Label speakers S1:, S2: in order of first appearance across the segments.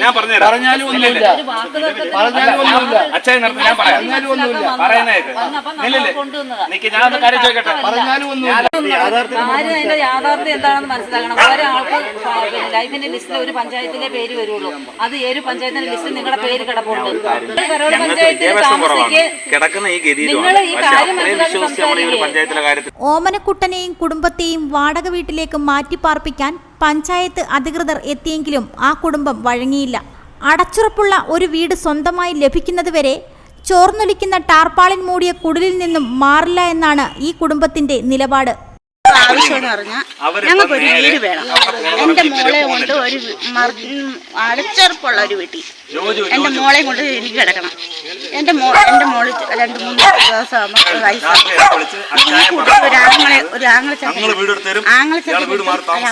S1: ഞാൻ പറഞ്ഞുതരാം
S2: പറഞ്ഞാലും ഒന്നുമില്ല. പറഞ്ഞാലും ഒന്നുമില്ല.
S1: അച്ഛൻ നിർത്തി ഞാൻ പറയാം.
S2: പറഞ്ഞാലും ഒന്നുമില്ല.
S1: നിക്ക് ഞാൻ ഒന്ന് കാര്യം ചോദിക്കട്ടെ?
S2: പറഞ്ഞാലും ഒന്നുമില്ല.
S3: കാര്യം അതിന്റെ യാഥാർത്ഥ്യം എന്താണെന്ന് മനസ്സിലാക്കണം? ഒരാൾക്ക് ലൈഫിന്റെ ലിസ്റ്റിൽ ഒരു പഞ്ചായത്തിലെ പേര് വരുള്ളൂ. അത് ഏഴ് പഞ്ചായത്തിന്റെ ലിസ്റ്റിൽ നിങ്ങളുടെ പേര് കിടപ്പുണ്ട്. കരോട് പഞ്ചായത്തിൽ
S1: കിടക്കുന്ന ഈ
S3: നിങ്ങൾ ഈ കാര്യം മനസ്സിലാക്കി
S4: ഓമനക്കുട്ടനെയും കുടുംബത്തെയും വാടക വീട്ടിലേക്ക് മാറ്റിപ്പാർപ്പിക്കാൻ പഞ്ചായത്ത് അധികൃതർ എത്തിയെങ്കിലും ആ കുടുംബം വഴങ്ങിയില്ല. അടച്ചുറപ്പുള്ള ഒരു വീട് സ്വന്തമായി ലഭിക്കുന്നതുവരെ ചോർന്നൊലിക്കുന്ന ടാർപ്പാളിൻ മൂടിയ കുടിലിൽ നിന്നും മാറില്ല എന്നാണ് ഈ കുടുംബത്തിന്റെ നിലപാട്.
S5: ആവശ്യം എന്ന് പറഞ്ഞാൽ ഞങ്ങൾക്കൊരു വീട് വേണം.
S1: എന്റെ
S5: മോളെ കൊണ്ട് ഒരു അടച്ചുറപ്പുള്ള ഒരു വീട്ടിൽ. എന്റെ
S1: മോളെയും
S5: മോളെ കൊണ്ട് എനിക്ക് കിടക്കണം. എന്റെ മോ എന്റെ മോൾ രണ്ട് മൂന്ന് ദിവസമാകുമ്പോൾ വയസ്സാകും ഒരു ആങ്ങളെ ഒരു
S1: അപ്പന്റെ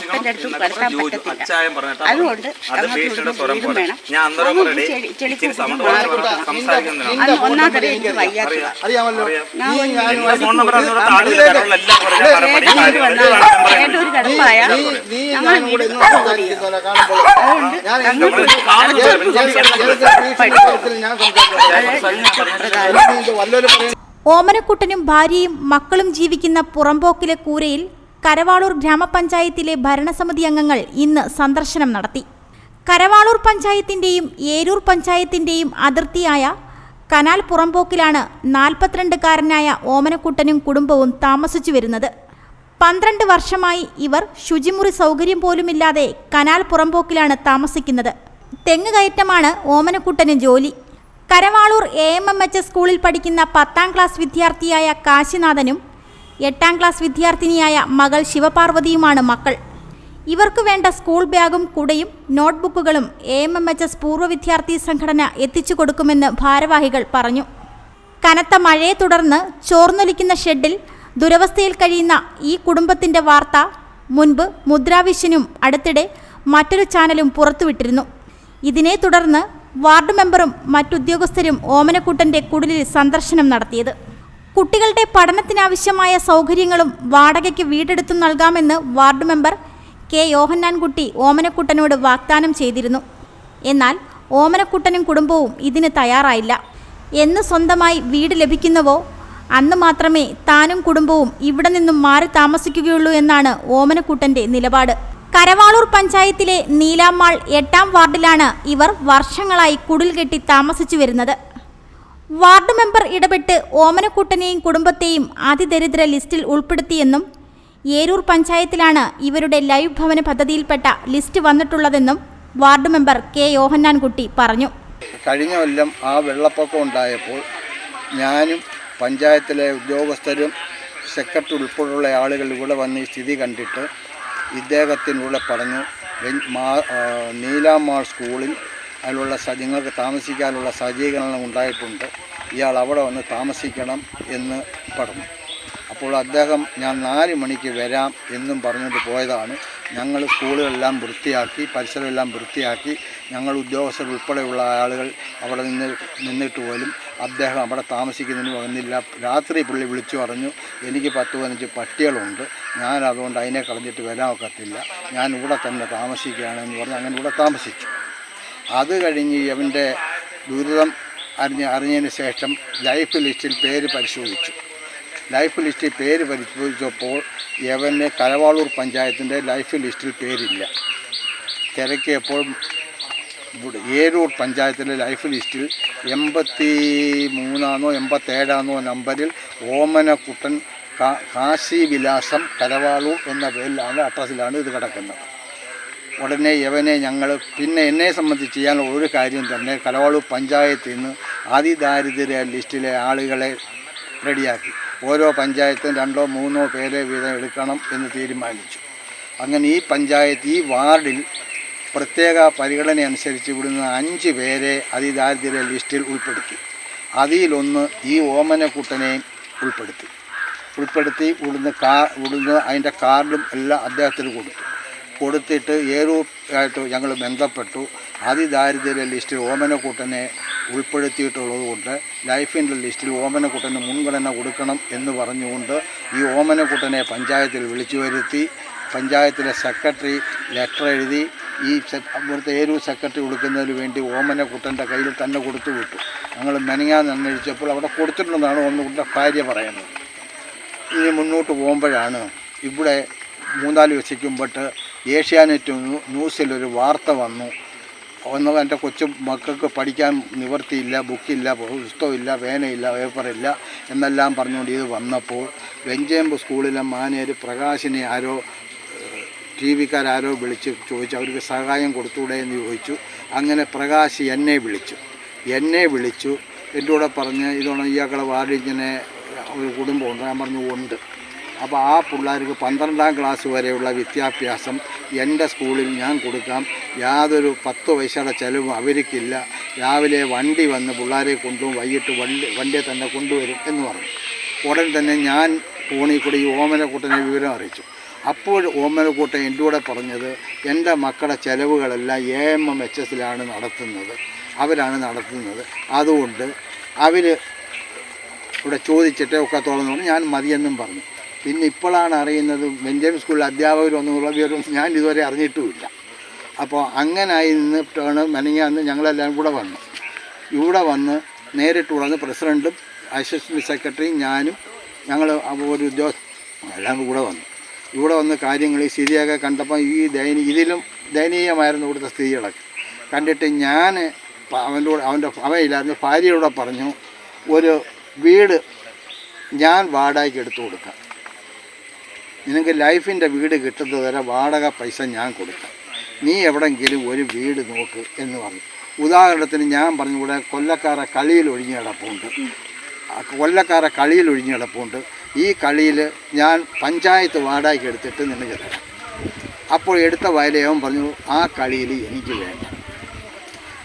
S5: അപ്പന്റെ അടുത്ത്
S1: എന്നൊക്കെ
S5: കിടക്കാൻ പറ്റത്തില്ല. അതുകൊണ്ട് വീടും വേണം.
S1: ഞാൻ അന്നേരം
S5: നമുക്ക്
S1: പറയടേ
S5: ചെളി- ചെളി
S1: ഇച്ചിരി
S5: കൂട്ടി
S1: സൗണ്ട്
S5: മാറി കൊടുക്കണം. എനിക്ക് വയ്യാത്തതാണ് ഒരു കിടപ്പായ
S2: കൂടെ
S5: വീട്
S2: ഇന്ന്
S4: ഓമനക്കുട്ടനും ഭാര്യയും മക്കളും ജീവിക്കുന്ന പുറമ്പോക്കിലെ കൂരയിൽ കരവാളൂർ ഗ്രാമപഞ്ചായത്തിലെ ഭരണസമിതി അംഗങ്ങൾ ഇന്ന് സന്ദർശനം നടത്തി. കരവാളൂർ പഞ്ചായത്തിന്റെയും ഏരൂർ പഞ്ചായത്തിന്റെയും അതിർത്തിയായ കനാൽ പുറമ്പോക്കിലാണ് നാൽപ്പത്തിരണ്ടുകാരനായ ഓമനക്കുട്ടനും കുടുംബവും താമസിച്ചു വരുന്നത്. പന്ത്രണ്ട് വർഷമായി ഇവർ ശുചിമുറി സൗകര്യം പോലുമില്ലാതെ കനാൽ പുറമ്പോക്കിലാണ് താമസിക്കുന്നത്. തെങ്ങ് കയറ്റമാണ് ഓമനക്കുട്ടന് ജോലി. Karavalur A M M H സ്കൂളിൽ പഠിക്കുന്ന പത്താം ക്ലാസ് വിദ്യാർത്ഥിയായ കാശിനാഥനും എട്ടാം ക്ലാസ് വിദ്യാർത്ഥിനിയായ മകൾ ശിവപാർവതിയുമാണ് മക്കൾ. ഇവർക്ക് വേണ്ട സ്കൂൾ ബാഗും കുടയും നോട്ട്ബുക്കുകളും A M M H S പൂർവ വിദ്യാർത്ഥി സംഘടന എത്തിച്ചു കൊടുക്കുമെന്ന് ഭാരവാഹികൾ പറഞ്ഞു. കനത്ത മഴയെ തുടർന്ന് ചോർന്നൊലിക്കുന്ന ഷെഡിൽ ദുരവസ്ഥയിൽ കഴിയുന്ന ഈ കുടുംബത്തിന്റെ വാർത്ത മുൻപ് മുദ്രാവിഷനും അടുത്തിടെ മറ്റൊരു ചാനലും പുറത്തുവിട്ടിരുന്നു. ഇതിനെ തുടർന്ന് വാർഡ് മെമ്പറും മറ്റുദ്യോഗസ്ഥരും ഓമനക്കൂട്ടന്റെ കുടിലിൽ സന്ദർശനം നടത്തിയത്. കുട്ടികളുടെ പഠനത്തിനാവശ്യമായ സൗകര്യങ്ങളും വാടകയ്ക്ക് വീടെടുത്തു നൽകാമെന്ന് വാർഡ് മെമ്പർ കെ യോഹന്നാൻകുട്ടി ഓമനക്കുട്ടനോട് വാഗ്ദാനം ചെയ്തിരുന്നു. എന്നാൽ ഓമനക്കുട്ടനും കുടുംബവും ഇതിന് തയ്യാറായില്ല. എന്ന് സ്വന്തമായി വീട് ലഭിക്കുന്നവോ? അന്ന് മാത്രമേ താനും കുടുംബവും ഇവിടെ നിന്നും മാറി താമസിക്കുകയുള്ളൂ എന്നാണ് ഓമനക്കുട്ടന്റെ നിലപാട്. കരവാളൂർ പഞ്ചായത്തിലെ നീലാമാൾ എട്ടാം വാർഡിലാണ് ഇവർ വർഷങ്ങളായി കുടിൽ കെട്ടി താമസിച്ചു വരുന്നത്. വാർഡ് മെമ്പർ ഇടപെട്ട് ഓമനക്കുട്ടനെയും കുടുംബത്തെയും അതിദരിദ്ര ലിസ്റ്റിൽ ഉൾപ്പെടുത്തിയെന്നും ഏരൂർ പഞ്ചായത്തിലാണ് ഇവരുടെ ലൈവ് ഭവന പദ്ധതിയിൽപ്പെട്ട ലിസ്റ്റ് വന്നിട്ടുള്ളതെന്നും വാർഡ് മെമ്പർ കെ യോഹന്നാൻകുട്ടി പറഞ്ഞു.
S6: കഴിഞ്ഞ കൊല്ലം ആ വെള്ളപ്പൊക്കം ഉണ്ടായപ്പോൾ ഞാനും പഞ്ചായത്തിലെ ഉദ്യോഗസ്ഥരും സെക്രട്ടറി ഉൾപ്പെടെയുള്ള ആളുകൾ ഇവിടെ വന്ന് ഈ സ്ഥിതി കണ്ടിട്ട് ഇദ്ദേഹത്തിനൂടെ പറഞ്ഞു നീലാമാൾ സ്കൂളിൽ അതിലുള്ള നിങ്ങൾക്ക് താമസിക്കാനുള്ള സജ്ജീകരണം ഉണ്ടായിട്ടുണ്ട്. ഇയാൾ അവിടെ വന്ന് താമസിക്കണം എന്ന് പറഞ്ഞു. അപ്പോൾ അദ്ദേഹം ഞാൻ നാല് മണിക്ക് വരാം എന്നും പറഞ്ഞുകൊണ്ട് പോയതാണ്. ഞങ്ങൾ സ്കൂളുകളെല്ലാം വൃത്തിയാക്കി പരിസരമെല്ലാം വൃത്തിയാക്കി. ഞങ്ങൾ ഉദ്യോഗസ്ഥർ ഉൾപ്പെടെയുള്ള ആളുകൾ അവിടെ നിന്ന് നിന്നിട്ട് പോലും അദ്ദേഹം അവിടെ താമസിക്കുന്നതിന് വന്നില്ല. രാത്രി പുള്ളി വിളിച്ചു പറഞ്ഞു എനിക്ക് പത്ത് പതിനഞ്ച് പട്ടികളുണ്ട്. ഞാൻ അതുകൊണ്ട് അതിനെ കളഞ്ഞിട്ട് വരാൻ ഒക്കത്തില്ല. ഞാൻ ഇവിടെ തന്നെ താമസിക്കുകയാണെന്ന് പറഞ്ഞ് അങ്ങനെ ഇവിടെ താമസിച്ചു. അത് കഴിഞ്ഞ് അവന്റെ ദുരിതം അറിഞ്ഞ് അറിഞ്ഞതിന് ശേഷം ലൈഫ് ലിസ്റ്റിൽ പേര് പരിശോധിച്ചു. ലൈഫ് ലിസ്റ്റിൽ പേര് പരിശോധിച്ചപ്പോൾ യവന് കരവാളൂർ പഞ്ചായത്തിന്റെ ലൈഫ് ലിസ്റ്റിൽ പേരില്ല. തിരക്കിയപ്പോൾ ഏരൂർ പഞ്ചായത്തിലെ ലൈഫ് ലിസ്റ്റിൽ എൺപത്തി മൂന്നാന്നോ എൺപത്തേഴാന്നോ നമ്പറിൽ ഓമനക്കുട്ടൻ കാശി വിലാസം കരവാളൂർ എന്ന പേരിലാണ് അഡ്രസ്സിലാണ് ഇത് കിടക്കുന്നത്. ഉടനെ യവനെ ഞങ്ങൾ പിന്നെ എന്നെ സംബന്ധിച്ച് ചെയ്യാനുള്ള ഒരു കാര്യം തന്നെ കലവാളൂർ പഞ്ചായത്തിൽ നിന്ന് അതിദാരിദ്ര്യ ലിസ്റ്റിലെ ആളുകളെ റെഡിയാക്കി. ഓരോ പഞ്ചായത്തും രണ്ടോ മൂന്നോ പേരെ വീതം എടുക്കണം എന്ന് തീരുമാനിച്ചു. അങ്ങനെ ഈ പഞ്ചായത്ത് ഈ വാർഡിൽ പ്രത്യേക പരിഗണന അനുസരിച്ച് ഇവിടുന്ന് അഞ്ച് പേരെ അതിദാരിദ്ര്യ ലിസ്റ്റിൽ ഉൾപ്പെടുത്തി. അതിലൊന്ന് ഈ ഓമനക്കുട്ടനെയും ഉൾപ്പെടുത്തി. ഉൾപ്പെടുത്തി ഇവിടുന്ന് കാ ഇവിടുന്ന് അതിന്റെ കാർഡും എല്ലാം അദ്ദേഹത്തിന് കൊടുത്തു. കൊടുത്തിട്ട് ഏറൂർ ആയിട്ട് ഞങ്ങൾ ബന്ധപ്പെട്ടു. അതിദാരിദ്ര്യ ലിസ്റ്റിൽ ഓമനക്കൂട്ടനെ ഉൾപ്പെടുത്തിയിട്ടുള്ളത് കൊണ്ട് ലൈഫിന്റെ ലിസ്റ്റിൽ ഓമനക്കൂട്ടന് മുൻഗണന കൊടുക്കണം എന്ന് പറഞ്ഞുകൊണ്ട് ഈ ഓമനക്കൂട്ടനെ പഞ്ചായത്തിൽ വിളിച്ചു വരുത്തി പഞ്ചായത്തിലെ സെക്രട്ടറി ലെറ്റർ എഴുതി ഈ ഇവിടുത്തെ ഏരൂർ സെക്രട്ടറി കൊടുക്കുന്നതിന് വേണ്ടി ഓമനക്കുട്ടന്റെ കയ്യിൽ തന്നെ കൊടുത്തു വിട്ടു. ഞങ്ങൾ മെനങ്ങാന്ന് അന്വേഷിച്ചപ്പോൾ അവിടെ കൊടുത്തിട്ടുണ്ടെന്നാണ് ഓമനക്കുട്ടന്റെ ഭാര്യ പറയുന്നത്. ഇനി മുന്നോട്ട് പോകുമ്പോഴാണ് ഇവിടെ മൂന്നാൽ മുമ്പിട്ട് ഏഷ്യാനെറ്റ് ന്യൂ- ന്യൂസിലൊരു വാർത്ത വന്നു. ഒന്ന് എന്റെ കൊച്ചു മക്കൾക്ക് പഠിക്കാൻ നിവർത്തിയില്ല ബുക്കില്ല പുസ്തകമില്ല പേനയില്ല പേപ്പറില്ല എന്നെല്ലാം പറഞ്ഞുകൊണ്ട് ഇത് വന്നപ്പോൾ വെഞ്ചേമ്പ് സ്കൂളിലെ മാനേജർ പ്രകാശിനെ ആരോ ടി വിക്കാരാരോ വിളിച്ച് ചോദിച്ചു അവർക്ക് സഹായം കൊടുത്തൂടെ? എന്ന് ചോദിച്ചു. അങ്ങനെ പ്രകാശ് എന്നെ വിളിച്ചു. എന്നെ വിളിച്ചു. എന്റെ കൂടെ പറഞ്ഞ് ഇതോണം ഇയാക്കളെ വാർഡിൽ ഒരു കുടുംബമുണ്ട്. ഞാൻ പറഞ്ഞു ഉണ്ട്. അപ്പോൾ ആ പിള്ളേർക്ക് പന്ത്രണ്ടാം ക്ലാസ് വരെയുള്ള വിദ്യാഭ്യാസം എന്റെ സ്കൂളിൽ ഞാൻ കൊടുക്കാം. യാതൊരു പത്ത് പൈസയുടെ ചിലവും അവർക്കില്ല. രാവിലെ വണ്ടി വന്ന് പിള്ളേരെ കൊണ്ടും വൈകിട്ട് വണ്ടി വണ്ടിയെ തന്നെ കൊണ്ടുവരും എന്ന് പറഞ്ഞു. ഉടൻ തന്നെ ഞാൻ ഫോണിൽ കൂടി ഈ ഓമനക്കൂട്ടനെ വിവരം അറിയിച്ചു. അപ്പോൾ ഓമനക്കൂട്ടൻ എന്റെ കൂടെ പറഞ്ഞത് എന്റെ മക്കളുടെ ചിലവുകളെല്ലാം എ എം എം എച്ച് എസിലാണ് നടത്തുന്നത്. അവരാണ് നടത്തുന്നത്. അതുകൊണ്ട് അവർ ഇവിടെ ചോദിച്ചിട്ട് ഒക്കത്തോളം ഞാൻ മതിയെന്നും പറഞ്ഞു. പിന്നെ ഇപ്പോഴാണ് അറിയുന്നത് ബെഞ്ചമിൻ സ്കൂളിൽ ഒന്നും വിവരമൊന്നും ഞാൻ ഇതുവരെ അറിഞ്ഞിട്ടുമില്ല. അപ്പോൾ അങ്ങനായി നിന്നിട്ടാണ് മെനങ്ങാന്ന് ഞങ്ങളെല്ലാം കൂടെ വന്നു. ഇവിടെ വന്ന് നേരിട്ട് വന്ന് പ്രസിഡന്റും അസിസ്റ്റന്റ് സെക്രട്ടറിയും ഞാനും ഞങ്ങൾ ഒരു ഉദ്യോഗസ്ഥ എല്ലാം കൂടെ വന്നു. ഇവിടെ വന്ന് കാര്യങ്ങൾ ഈ സ്ഥിതിയൊക്കെ കണ്ടപ്പോൾ ഈ ദയനീ ഇതിലും ദയനീയമായിരുന്നു ഇവിടുത്തെ സ്ഥിതികളൊക്കെ. കണ്ടിട്ട് ഞാൻ അവന്റെ കൂടെ അവന്റെ അവയില്ലായിരുന്നു ഭാര്യയോടെ പറഞ്ഞു ഒരു വീട് ഞാൻ വാടകയ്ക്ക് എടുത്തു കൊടുക്കാം. നിനക്ക് ലൈഫിന്റെ വീട് കിട്ടുന്നത് വരെ വാടക പൈസ ഞാൻ കൊടുക്കാം. നീ എവിടെങ്കിലും ഒരു വീട് നോക്ക് എന്ന് പറഞ്ഞു. ഉദാഹരണത്തിന് ഞാൻ പറഞ്ഞു ഇവിടെ കൊല്ലക്കാരെ കളിയിൽ ഒഴിഞ്ഞ് കിടപ്പുണ്ട്. കൊല്ലക്കാരെ കളിയിൽ ഒഴിഞ്ഞ് കിടപ്പുണ്ട്. ഈ കളിയിൽ ഞാൻ പഞ്ചായത്ത് വാടകയ്ക്ക് എടുത്തിട്ട് നിനക്ക് തരാം അപ്പോൾ എടുത്ത വയലയവൻ പറഞ്ഞു ആ കളിയിൽ എനിക്ക് വേണ്ട.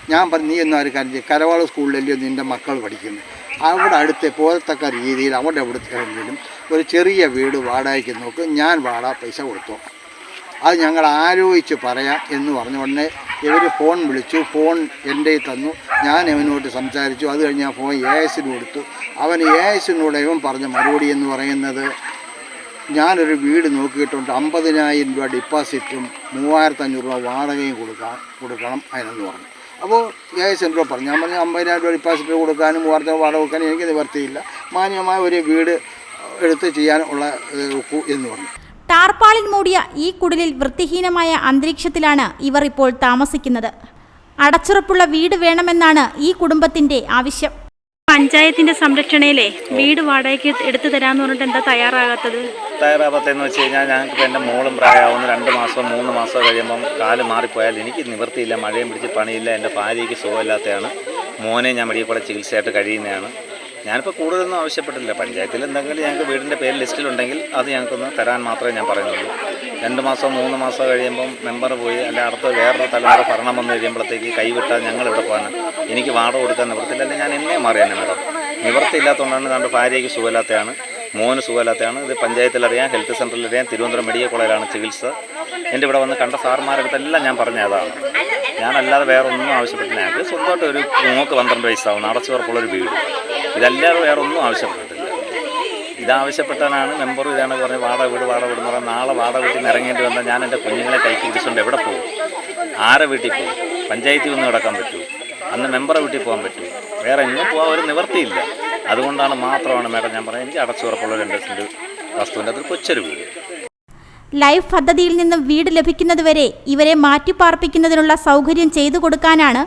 S6: ഞാൻ പറഞ്ഞു നീ എന്നാ ഒരു കാര്യം. കരവാള സ്കൂളിലല്ലയോ നിന്റെ മക്കൾ പഠിക്കുന്നത്? അവിടെ അടുത്ത് പോലത്തക്ക രീതിയിൽ അവിടെ എവിടെയെങ്കിലും ഒരു ചെറിയ വീട് വാടകയ്ക്ക് നോക്കും ഞാൻ വാടക പൈസ കൊടുത്തു. അത് ഞങ്ങൾ ആലോചിച്ച് പറയാം എന്ന് പറഞ്ഞ ഉടനെ ഇവർ ഫോൺ വിളിച്ചു ഫോൺ എന്റെ തന്നു. ഞാൻ ഇവനോട്ട് സംസാരിച്ചു. അത് കഴിഞ്ഞ് ആ ഫോൺ എ എസിന് കൊടുത്തു. അവൻ എ എസിനോട് ഇവൻ പറഞ്ഞ മറുപടി എന്ന് പറയുന്നത് ഞാനൊരു വീട് നോക്കിയിട്ടുണ്ട് അമ്പതിനായിരം രൂപ ഡിപ്പോസിറ്റും മൂവായിരത്തഞ്ഞൂറ് രൂപ വാടകയും കൊടുക്കാം കൊടുക്കണം അതിനെന്ന് പറഞ്ഞു. അപ്പോൾ എ എസ് പറഞ്ഞു. ഞാൻ പറഞ്ഞു അമ്പതിനായിരം രൂപ ഡിപ്പോസിറ്റ് കൊടുക്കാനും മൂവായിരത്തി വാടക കൊടുക്കാനും എനിക്ക് നിവർത്തിയില്ല മാന്യമായ ഒരു വീട് എടുത്ത് ചെയ്യാനുള്ള എന്ന് പറഞ്ഞു.
S4: ടാർപ്പാളിൽ മൂടിയ ഈ കുടിലിൽ വൃത്തിഹീനമായ അന്തരീക്ഷത്തിലാണ് ഇവർ ഇപ്പോൾ താമസിക്കുന്നത്. അടച്ചുറപ്പുള്ള വീട് വേണമെന്നാണ് ഈ കുടുംബത്തിന്റെ ആവശ്യം.
S7: പഞ്ചായത്തിന്റെ സംരക്ഷണയിലെ വീട് വാടകയ്ക്ക് എടുത്തു തരാമെന്ന് പറഞ്ഞിട്ട് എന്താ തയ്യാറാകാത്തത്?
S1: തയ്യാറാവാത്തെന്ന് വെച്ച് കഴിഞ്ഞാൽ ഞങ്ങൾക്ക് എന്റെ മോളും പ്രായമാവുന്ന. രണ്ട് മാസം മൂന്ന് മാസം കഴിയുമ്പം കാൽ മാറിപ്പോയാൽ എനിക്ക് നിവൃത്തിയില്ല മഴയും പിടിച്ച് പണിയില്ല എന്റെ ഭാര്യയ്ക്ക് സുഖമില്ലാത്തതാണ്. മോനെ ഞാൻ മെഡിക്കൽ കോളേജ് ചികിത്സയായിട്ട് കഴിയുന്നതാണ്. ഞാനിപ്പോൾ കൂടുതലൊന്നും ആവശ്യപ്പെട്ടില്ല പഞ്ചായത്തിൽ എന്തെങ്കിലും ഞങ്ങൾക്ക് വീടിന്റെ പേര് ലിസ്റ്റിലുണ്ടെങ്കിൽ അത് ഞങ്ങൾക്കൊന്ന് തരാൻ മാത്രമേ ഞാൻ പറയുന്നുള്ളൂ. രണ്ട് മാസം മൂന്ന് മാസം കഴിയുമ്പം മെമ്പർ പോയി അല്ല അടുത്ത വേറൊരു തലമുറ ഭരണം വന്ന് കഴിയുമ്പോഴത്തേക്ക് കൈവിട്ടാൽ ഞങ്ങൾ ഇവിടെ പോകാൻ എനിക്ക് വാടക കൊടുക്കാൻ നിവൃത്തിയില്ല. അല്ലെങ്കിൽ ഞാൻ എന്നെ മാറിയാണ് മാഡം. നിവൃത്തിയില്ലാത്തതുകൊണ്ടാണ് നമ്മുടെ ഭാര്യയ്ക്ക് സുഖമില്ലാത്തതാണ്. മോന് സുഖമില്ലാത്തതാണ്. ഇത് പഞ്ചായത്തിലറിയാം ഹെൽത്ത് സെന്ററിലറിയാം തിരുവനന്തപുരം മെഡിക്കൽ കോളേജിലാണ് ചികിത്സ. എന്റെ ഇവിടെ വന്ന് കണ്ട സാർമാരുടെ അടുത്തെല്ലാം ഞാൻ പറഞ്ഞ അതാണ്. ഞാനല്ലാതെ വേറെ ഒന്നും ആവശ്യപ്പെട്ടില്ല. ഞങ്ങൾക്ക് സ്വന്തമായിട്ട് ഒരു മൂക്ക് പന്ത്രണ്ട് വയസ്സാവുന്ന. അടച്ചുറപ്പുള്ളൊരു വീട്. ഇതല്ലാതെ വേറെ ഒന്നും ആവശ്യപ്പെട്ടിട്ടില്ല. ഇതാവശ്യപ്പെട്ടാണ് മെമ്പർ ഇതാണ് പറഞ്ഞ് വാടക വീട് വാടക വീട് എന്ന് പറഞ്ഞാൽ നാളെ വാടക വീട്ടിൽ നിന്ന് ഇറങ്ങേണ്ടി വന്നാൽ ഞാൻ എന്റെ കുഞ്ഞുങ്ങളെ കൈക്ക് പിടിച്ചുകൊണ്ട് എവിടെ പോകും? ആരെ വീട്ടിൽ പോകും? പഞ്ചായത്തിൽ ഒന്ന് കിടക്കാൻ പറ്റൂ അന്ന് മെമ്പറെ വീട്ടിൽ പോകാൻ പറ്റൂ വേറെ എങ്ങും പോകാൻ ഒരു നിവർത്തിയില്ല അതുകൊണ്ടാണ് മാത്രമാണ് മേഡം ഞാൻ പറയുന്നത് എനിക്ക് അടച്ചുറപ്പുള്ള രണ്ട് സെന്റ് വസ്തുവിന്റെ അതൊരു കൊച്ചൊരു വീട്.
S4: ലൈഫ് പദ്ധതിയിൽ നിന്നും വീട് ലഭിക്കുന്നതുവരെ ഇവരെ മാറ്റിപ്പാർപ്പിക്കുന്നതിനുള്ള സൗകര്യം ചെയ്തു കൊടുക്കാനാണ്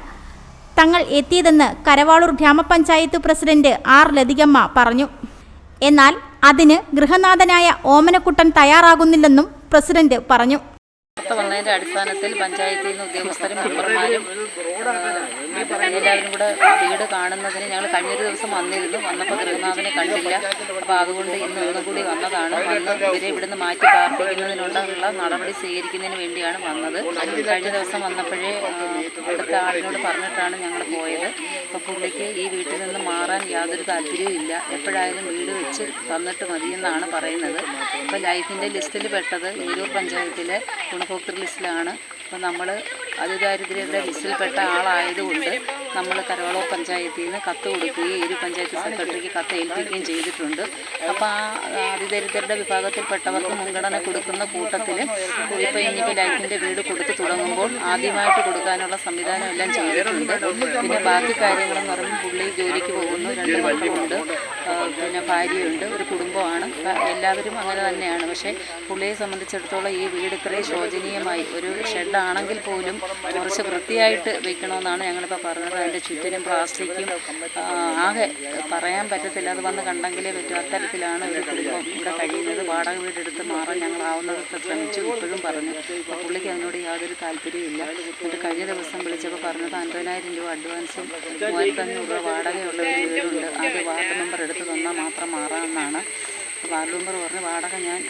S4: തങ്ങൾ എത്തിയതെന്ന് കരവാളൂർ ഗ്രാമപഞ്ചായത്ത് പ്രസിഡന്റ് ആർ ലതികമ്മ പറഞ്ഞു. എന്നാൽ അതിന് ഗൃഹനാഥനായ ഓമനക്കുട്ടൻ തയ്യാറാകുന്നില്ലെന്നും പ്രസിഡന്റ് പറഞ്ഞു.
S3: വാർത്ത വന്നതിന്റെ അടിസ്ഥാനത്തിൽ പഞ്ചായത്തിൽ നിന്ന് ഉദ്യോഗസ്ഥരും മെമ്പർമാരും എല്ലാവരും കൂടെ വീട് കാണുന്നതിന് ഞങ്ങൾ കഴിഞ്ഞൊരു ദിവസം വന്നിരുന്നു. വന്നപ്പോൾ ഗൃഹനാഥനെ കണ്ടില്ല. അപ്പോൾ അതുകൊണ്ട് ഇന്ന് ഒന്നും കൂടി വന്നതാണ്. വന്ന് ഇവരെ ഇവിടുന്ന് മാറ്റി പാർപ്പിക്കുന്നതിനുള്ള നടപടി സ്വീകരിക്കുന്നതിന് വേണ്ടിയാണ് വന്നത്. കഴിഞ്ഞ ദിവസം വന്നപ്പോഴേ അടുത്ത ആളിനോട് പറഞ്ഞിട്ടാണ് ഞങ്ങൾ പോയത്. അപ്പോൾ പുള്ളിക്ക് ഈ വീട്ടിൽ നിന്ന് മാറാൻ യാതൊരു താല്പര്യവും ഇല്ല. എപ്പോഴായാലും വീട് വെച്ച് തന്നിട്ട് മതിയെന്നാണ് പറയുന്നത്. അപ്പോൾ ലൈഫിന്റെ ലിസ്റ്റിൽ പെട്ടത് ഏരൂർ പഞ്ചായത്തിലെ ഗുണഭോക്തൃ ലിസ്റ്റിലാണ്. അപ്പോൾ നമ്മൾ അതിദാരിദ്ര്യയുടെ ലിസ്റ്റിൽപ്പെട്ട ആളായതുകൊണ്ട് നമ്മൾ കരോളോ പഞ്ചായത്തിൽ നിന്ന് കത്ത് കൊടുക്കുകയും ഏരു പഞ്ചായത്ത് സെക്രട്ടറിക്ക് കത്ത് ഏൽപ്പിക്കുകയും ചെയ്തിട്ടുണ്ട്. അപ്പോൾ ആ അതിദരിദ്രരുടെ വിഭാഗത്തിൽപ്പെട്ടവർക്ക് മുൻഗണന കൊടുക്കുന്ന കൂട്ടത്തിൽ ഇപ്പോൾ ഇനിയിപ്പോൾ ലൈഫിന്റെ വീട് കൊടുത്ത് തുടങ്ങുമ്പോൾ ആദ്യമായിട്ട് കൊടുക്കാനുള്ള സംവിധാനം എല്ലാം ചെയ്തിട്ടുണ്ട്. പിന്നെ ബാക്കി കാര്യങ്ങളെന്ന് പറയുമ്പോൾ പുള്ളി ജോലിക്ക് പോകുന്നു രണ്ട് മക്കളുണ്ട്. പിന്നെ ഭാര്യയുണ്ട് ഒരു കുടുംബമാണ്. എല്ലാവരും അങ്ങനെ തന്നെയാണ്. പക്ഷേ പുള്ളിയെ സംബന്ധിച്ചിടത്തോളം ഈ വീട് ഇത്രയും ശോചനീയമായി. ഒരു ഷെഡാണെങ്കിൽ പോലും കുറച്ച് വൃത്തിയായിട്ട് വെക്കണമെന്നാണ് ഞങ്ങളിപ്പോൾ പറഞ്ഞത്. അതിന്റെ ചുറ്റിനും പ്ലാസ്റ്റിക്കും ആകെ പറയാൻ പറ്റത്തില്ല. അത് വന്ന് കണ്ടെങ്കിലേ പറ്റും. അത്തരത്തിലാണ് ഒരു കുടുംബം ഇവിടെ കഴിയുന്നത്. വാടക വീടെടുത്ത് മാറാൻ ഞങ്ങൾ ആവുന്നതൊക്കെ ശ്രമിച്ചു ഇപ്പോഴും പറഞ്ഞു. പുള്ളിക്ക് അതിനോട് യാതൊരു താല്പര്യമില്ല എന്നിട്ട് കഴിഞ്ഞ ദിവസം വിളിച്ചപ്പോൾ പറഞ്ഞത് അൻപതിനായിരം രൂപ അഡ്വാൻസും മൂവായിരത്തഞ്ഞൂറ് രൂപ വാടകയുള്ള വീടുണ്ട്. അത് വാർഡ് മെമ്പർ എടുത്ത് തന്നാൽ മാത്രം മാറാമെന്നാണ് വാർഡ് മെമ്പർ പറഞ്ഞ് വാടക ഞാൻ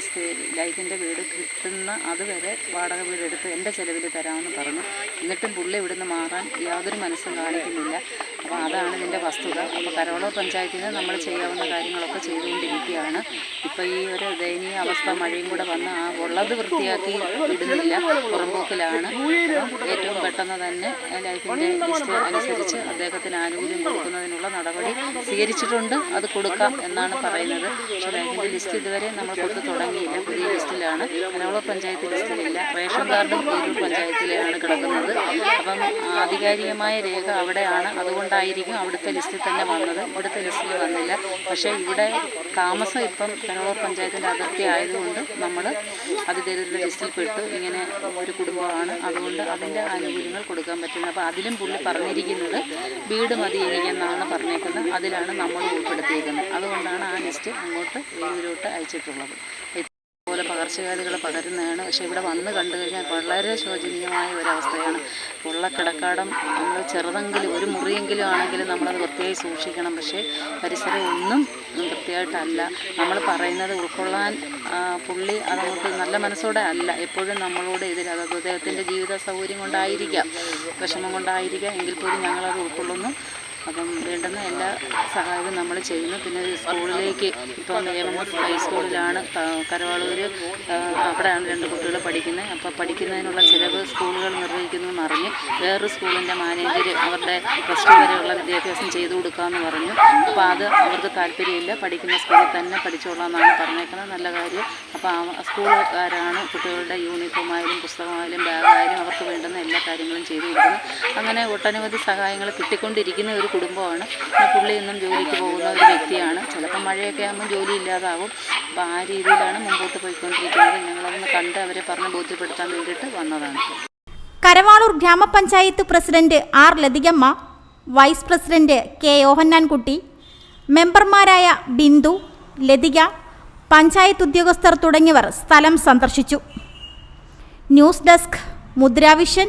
S3: ലൈഫിന്റെ വീട് കിട്ടുന്ന അതുവരെ വാടക വീട് എടുത്ത് എന്റെ ചിലവിൽ തരാമെന്ന് പറഞ്ഞു. എന്നിട്ടും പുള്ളി ഇവിടുന്ന് മാറാൻ യാതൊരു മനസ്സും കാണിക്കുന്നില്ല. അപ്പോൾ അതാണ് ഇതിന്റെ വസ്തുത. അപ്പോൾ കരോള പഞ്ചായത്തിന് നമ്മൾ ചെയ്യാവുന്ന കാര്യങ്ങളൊക്കെ ചെയ്തുകൊണ്ടിരിക്കുകയാണ്. ഇപ്പോൾ ഈ ഒരു ദയനീയ അവസ്ഥ മഴയും കൂടെ വന്ന് ആ ഉള്ളത് വൃത്തിയാക്കി ഇടുന്നില്ല. പുറമ്പോക്കിലാണ് ഏറ്റവും പെട്ടെന്ന് തന്നെ ലൈഫിന്റെ ലിസ്റ്റ് അനുസരിച്ച് അദ്ദേഹത്തിന് ആനുകൂല്യം കൊടുക്കുന്നതിനുള്ള നടപടി സ്വീകരിച്ചിട്ടുണ്ട്. അത് കൊടുക്കാം എന്നാണ് പറയുന്നത്. പക്ഷേ ലൈഫിന്റെ ലിസ്റ്റ് ഇതുവരെ നമ്മൾ കൊടുത്ത് തുടങ്ങിയില്ല. പുതിയ ലിസ്റ്റിലാണ് മലവള പഞ്ചായത്ത് ലിസ്റ്റിലില്ല റേഷൻ കാർഡും ഏരൂർ പഞ്ചായത്തിലാണ് കിടക്കുന്നത്. അപ്പം ആധികാരികമായ രേഖ അവിടെയാണ്. അതുകൊണ്ടായിരിക്കും അവിടുത്തെ ലിസ്റ്റിൽ തന്നെ വന്നത്. ഇവിടുത്തെ ലിസ്റ്റിൽ വന്നില്ല. പക്ഷേ ഇവിടെ താമസം ഇപ്പം കനോർ പഞ്ചായത്തിന്റെ അതിർത്തി ആയതുകൊണ്ട് നമ്മൾ അതിദരിദ്ര ലിസ്റ്റിൽ പെട്ടു. ഇങ്ങനെ ഒരു കുടുംബമാണ്. അതുകൊണ്ട് അതിന്റെ ആനുകൂല്യങ്ങൾ കൊടുക്കാൻ പറ്റുന്നത് അപ്പോൾ അതിലും പുള്ളി പറഞ്ഞിരിക്കുന്നത് വീട് മതി എനിക്കെന്നാണ് പറഞ്ഞേക്കുന്നത്. അതിലാണ് നമ്മൾ ഉൾപ്പെടുത്തിയിരിക്കുന്നത്. അതുകൊണ്ടാണ് ആ ലിസ്റ്റ് അങ്ങോട്ട് ഏരൂരോട്ട് അയച്ചിട്ടുള്ളത്. പോലെ പകർച്ചവ്യാധികൾ പകരുന്നതാണ് പക്ഷെ ഇവിടെ വന്ന് കണ്ടു കഴിഞ്ഞാൽ വളരെ ശോചനീയമായ ഒരവസ്ഥയാണ്. ഉള്ള കിടക്കാടം നമ്മൾ ചെറുതെങ്കിലും ഒരു മുറിയെങ്കിലും ആണെങ്കിലും നമ്മളത് വൃത്തിയായി സൂക്ഷിക്കണം. പക്ഷേ പരിസരം ഒന്നും വൃത്തിയായിട്ടല്ല. നമ്മൾ പറയുന്നത് ഉൾക്കൊള്ളാൻ പുള്ളി അത് നമുക്ക് നല്ല മനസ്സോടെ അല്ല. എപ്പോഴും നമ്മളോട് എതിരെ അത് അദ്ദേഹത്തിന്റെ ജീവിത സൗകര്യം കൊണ്ടായിരിക്കാം വിഷമം കൊണ്ടായിരിക്കാം. എങ്കിൽ പോലും ഞങ്ങളത് ഉൾക്കൊള്ളുന്നു. അപ്പം വേണ്ടുന്ന എല്ലാ സഹായവും നമ്മൾ ചെയ്യുന്നു. പിന്നെ സ്കൂളിലേക്ക് ഇപ്പം നിയമം ഹൈസ്കൂളിലാണ് കരവാളൂർ അവിടെയാണ് രണ്ട് കുട്ടികൾ പഠിക്കുന്നത്. അപ്പോൾ പഠിക്കുന്നതിനുള്ള ചിലവ് സ്കൂളുകൾ നിർവഹിക്കുന്നു അറിഞ്ഞ് വേറൊരു സ്കൂളിന്റെ മാനേജർ അവരുടെ പ്ലസ് ടു വരെയുള്ള വിദ്യാഭ്യാസം ചെയ്തു കൊടുക്കാമെന്ന് പറഞ്ഞു. അപ്പോൾ അത് അവർക്ക് താല്പര്യമില്ല. പഠിക്കുന്ന സ്കൂളിൽ തന്നെ പഠിച്ചോളാം എന്നാണ് പറഞ്ഞേക്കുന്നത്. നല്ല കാര്യം. അപ്പോൾ സ്കൂളുകാരാണ് കുട്ടികളുടെ യൂണിഫോമായാലും പുസ്തകമായാലും ബാഗായാലും അവർക്ക് വേണ്ടുന്ന എല്ലാ കാര്യങ്ങളും ചെയ്തു കൊടുക്കുന്നു. അങ്ങനെ ഒട്ടനവധി സഹായങ്ങൾ കിട്ടിക്കൊണ്ടിരിക്കുന്ന ഒരു കുടുംബമാണ്. പുള്ളി ഇന്നും ജോലിക്ക് പോകുന്ന ഒരു വ്യക്തിയാണ്. ചിലപ്പോൾ മഴയൊക്കെ ആകുമ്പോൾ ജോലി ഇല്ലാതാവും. അപ്പോൾ ആ രീതിയിലാണ് മുമ്പോട്ട് പോയിക്കൊണ്ടിരിക്കുന്നത്. ഞങ്ങളതൊന്ന് കണ്ട് അവരെ പറഞ്ഞ് ബോധ്യപ്പെടുത്താൻ വേണ്ടിയിട്ട് വന്നതാണ്.
S4: കരവാളൂർ ഗ്രാമപഞ്ചായത്ത് president R Lathikamma vice president K Yohannankutty മെമ്പർമാരായ ബിന്ദു ലതിക പഞ്ചായത്ത് ഉദ്യോഗസ്ഥർ തുടങ്ങിയവർ സ്ഥലം സന്ദർശിച്ചു. News desk Mudravision.